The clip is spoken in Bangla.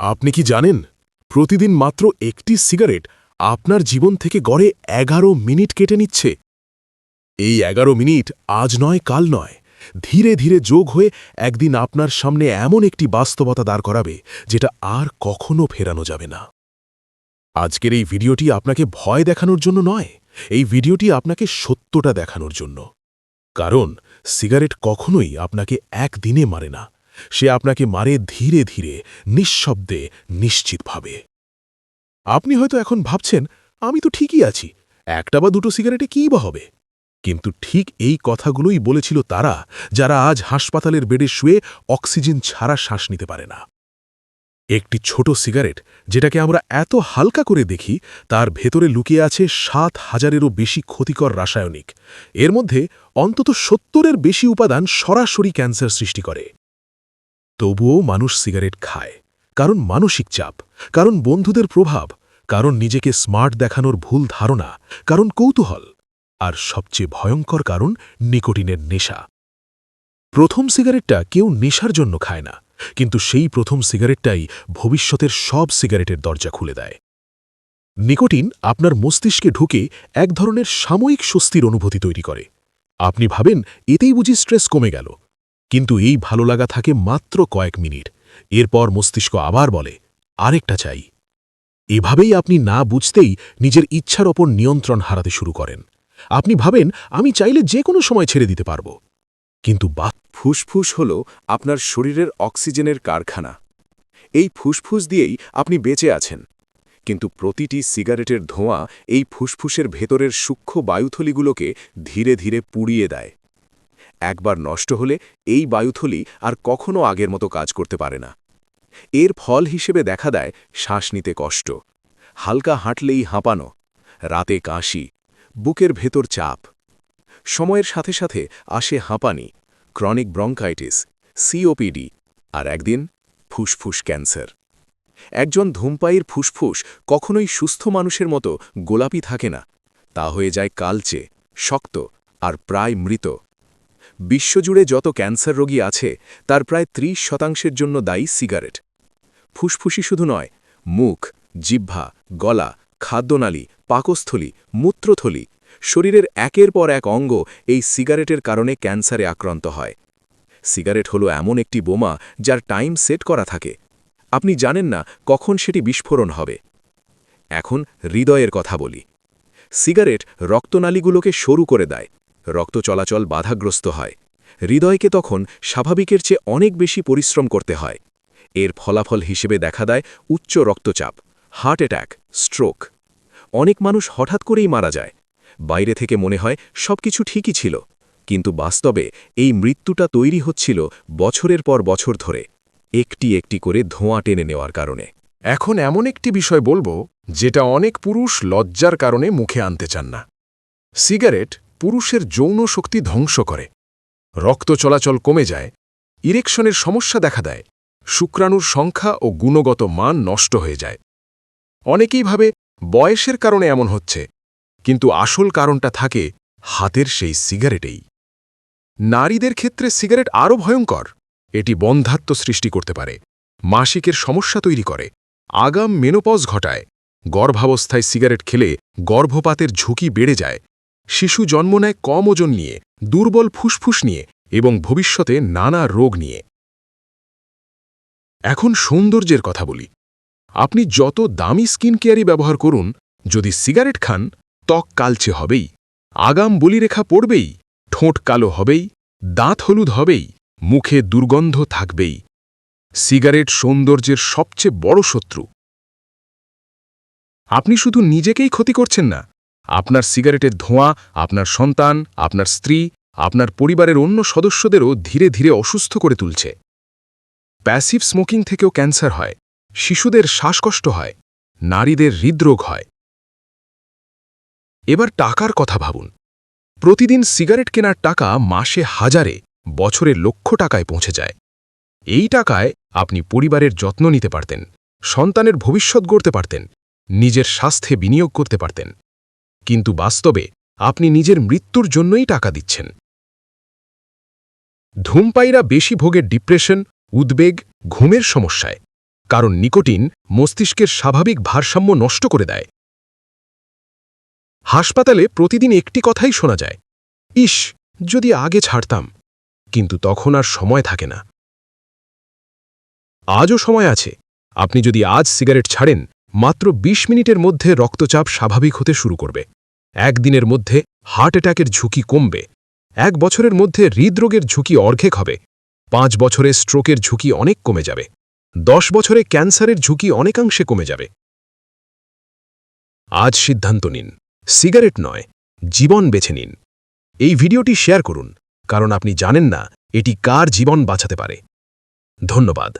আপনি কি জানেন, প্রতিদিন মাত্র একটি সিগারেট আপনার জীবন থেকে গড়ে এগারো মিনিট কেটে নিচ্ছে? এই এগারো মিনিট আজ নয়, কাল নয়। ধীরে ধীরে যোগ হয়ে একদিন আপনার সামনে এমন একটি বাস্তবতা দাঁড় করাবে যেটা আর কখনো ফেরানো যাবে না। আজকের এই ভিডিওটি আপনাকে ভয় দেখানোর জন্য নয়, এই ভিডিওটি আপনাকে সত্যটা দেখানোর জন্য। কারণ, সিগারেট কখনোই আপনাকে একদিনে মারে না। সে আপনাকে মারে ধীরে ধীরে, নিঃশব্দে, নিশ্চিতভাবে। আপনি হয়তো এখন ভাবছেন, আমি তো ঠিকই আছি, একটা বা দুটো সিগারেটে কী বা হবে? কিন্তু ঠিক এই কথাগুলোই বলেছিল তারা, যারা আজ হাসপাতালের বেডে শুয়ে অক্সিজেন ছাড়া শ্বাস নিতে পারে না। একটি ছোট সিগারেট, যেটাকে আমরা এত হালকা করে দেখি, তার ভেতরে লুকিয়ে আছে সাত হাজারেরও বেশি ক্ষতিকর রাসায়নিক। এর মধ্যে অন্তত সত্তরের বেশি উপাদান সরাসরি ক্যান্সার সৃষ্টি করে। তবুও মানুষ সিগারেট খায়। কারণ মানসিক চাপ, কারণ বন্ধুদের প্রভাব, কারণ নিজেকে স্মার্ট দেখানোর ভুল ধারণা, কারণ কৌতূহল, আর সবচেয়ে ভয়ঙ্কর কারণ নিকোটিনের নেশা। প্রথম সিগারেটটা কেউ নেশার জন্য খায় না, কিন্তু সেই প্রথম সিগারেটটাই ভবিষ্যতের সব সিগারেটের দরজা খুলে দেয়। নিকোটিন আপনার মস্তিষ্কে ঢুকে এক ধরনের সাময়িক স্বস্তির অনুভূতি তৈরি করে। আপনি ভাবেন, এতেই বুঝি স্ট্রেস কমে গেল। কিন্তু এই ভালো লাগা থাকে মাত্র কয়েক মিনিট। এরপর মস্তিষ্ক আবার বলে, আরেকটা চাই। এভাবেই আপনি না বুঝতেই নিজের ইচ্ছার ওপর নিয়ন্ত্রণ হারাতে শুরু করেন। আপনি ভাবেন, আমি চাইলে যে কোনো সময় ছেড়ে দিতে পারব। কিন্তু বা ফুসফুস হল আপনার শরীরের অক্সিজেনের কারখানা। এই ফুসফুস দিয়েই আপনি বেঁচে আছেন। কিন্তু প্রতিটি সিগারেটের ধোঁয়া এই ফুসফুসের ভেতরের সূক্ষ্ম বায়ুথলিগুলোকে ধীরে ধীরে পুড়িয়ে দেয়। একবার নষ্ট হলে এই বায়ুথলি আর কখনও আগের মতো কাজ করতে পারে না। এর ফল হিসেবে দেখা দেয় শ্বাস নিতে কষ্ট। হালকা হাঁটলেই হাঁপানো, রাতে কাশি, বুকের ভেতর চাপ। সময়ের সাথে সাথে আসে হাঁপানি, ক্রনিক ব্রঙ্কাইটিস সিওপিডি আর একদিন ফুসফুস ক্যান্সার। একজন ধূমপায়ীর ফুসফুস কখনোই সুস্থ মানুষের মতো গোলাপি থাকে না, তা হয়ে যায় কালচে, শক্ত আর প্রায় মৃত। বিশ্বজুড়ে যত ক্যান্সার রোগী আছে, তার প্রায় ত্রিশ শতাংশের জন্য দায়ী সিগারেট। ফুসফুসি শুধু নয়, মুখ, জিহ্বা, গলা, খাদ্যনালী, পাকস্থলী, মূত্রথলি, শরীরের একের পর এক অঙ্গ এই সিগারেটের কারণে ক্যান্সারে আক্রান্ত হয়। সিগারেট হলো এমন একটি বোমা যার টাইম সেট করা থাকে। আপনি জানেন না কখন সেটি বিস্ফোরণ হবে। এখন হৃদয়ের কথা বলি। সিগারেট রক্তনালীগুলোকে সরু করে দেয়। রক্ত চলাচল বাধাগ্রস্ত হয়। হৃদয়কে তখন স্বাভাবিকের চেয়ে অনেক বেশি পরিশ্রম করতে হয়। এর ফলাফল হিসেবে দেখা দেয় উচ্চ রক্তচাপ, হার্ট অ্যাট্যাক স্ট্রোক। অনেক মানুষ হঠাৎ করেই মারা যায়। বাইরে থেকে মনে হয় সবকিছু ঠিকই ছিল, কিন্তু বাস্তবে এই মৃত্যুটা তৈরি হচ্ছিল বছরের পর বছর ধরে, একটি একটি করে ধোঁয়া টেনে নেওয়ার কারণে। এখন এমন একটি বিষয় বলব, যেটা অনেক পুরুষ লজ্জার কারণে মুখে আনতে চান না। সিগারেট পুরুষের যৌন শক্তি ধ্বংস করে। রক্ত চলাচল কমে যায়। ইরেকশনের সমস্যা দেখা দেয়। শুক্রাণুর সংখ্যা ও গুণগত মান নষ্ট হয়ে যায়। অনেকেই ভাবে বয়সের কারণে এমন হচ্ছে, কিন্তু আসল কারণটা থাকে হাতের সেই সিগারেটেই। নারীদের ক্ষেত্রে সিগারেট আরও ভয়ঙ্কর। এটি বন্ধাত্ম সৃষ্টি করতে পারে, মাসিকের সমস্যা তৈরি করে, আগাম মেনোপজ ঘটায়, গর্ভাবস্থায় সিগারেট খেলে গর্ভপাতের ঝুঁকি বেড়ে যায় শিশু জন্ম নেয় কম ওজন নিয়ে, দুর্বল ফুসফুস নিয়ে এবং ভবিষ্যতে নানা রোগ নিয়ে। এখন সৌন্দর্যের কথা বলি। আপনি যত দামি স্কিন কেয়ারই ব্যবহার করুন, যদি সিগারেট খান, ত্বক কালচে হবেই, আগাম বলিরেখা পড়বেই, ঠোঁট কালো হবেই, দাঁত হলুদ হবেই, মুখে দুর্গন্ধ থাকবেই। সিগারেট সৌন্দর্যের সবচেয়ে বড় শত্রু। আপনি শুধু নিজেকেই ক্ষতি করছেন না আপনার সিগারেটের ধোঁয়া, আপনার সন্তান, আপনার স্ত্রী, আপনার পরিবারের অন্য সদস্যদেরও ধীরে ধীরে অসুস্থ করে তুলছে। প্যাসিভ স্মোকিং থেকেও ক্যান্সার হয়, শিশুদের শ্বাসকষ্ট হয়, নারীদের হৃদরোগ হয়। এবার টাকার কথা ভাবুন। প্রতিদিন সিগারেট কেনার টাকা মাসে হাজারে, বছরে লক্ষ টাকায় পৌঁছে যায়। এই টাকায় আপনি পরিবারের যত্ন নিতে পারতেন, সন্তানের ভবিষ্যৎ গড়তে পারতেন, নিজের স্বাস্থ্যে বিনিয়োগ করতে পারতেন। কিন্তু বাস্তবে আপনি নিজের মৃত্যুর জন্যই টাকা দিচ্ছেন। ধূমপায়ীরা বেশি ভোগের ডিপ্রেশন, উদ্বেগ, ঘুমের সমস্যায়, কারণ নিকোটিন মস্তিষ্কের স্বাভাবিক ভারসাম্য নষ্ট করে দেয়। হাসপাতালে প্রতিদিন একটি কথাই শোনা যায়, ইস, যদি আগে ছাড়তাম, কিন্তু তখন আর সময় থাকে না। আজও সময় আছে, আপনি যদি আজ সিগারেট ছাড়েন, মাত্র ২০ মিনিটের মধ্যে রক্তচাপ স্বাভাবিক হতে শুরু করবে। একদিনের মধ্যে হার্ট অ্যাটাকের ঝুঁকি কমবে। এক বছরের মধ্যে হৃদরোগের ঝুঁকি অর্ধেক হবে। পাঁচ বছরে স্ট্রোকের ঝুঁকি অনেক কমে যাবে। দশ বছরে ক্যান্সারের ঝুঁকি অনেকাংশে কমে যাবে। আজ সিদ্ধান্ত নিন। সিগারেট নয়, জীবন বেছে নিন। এই ভিডিওটি শেয়ার করুন, কারণ আপনি জানেন না এটি কার জীবন বাঁচাতে পারে। ধন্যবাদ।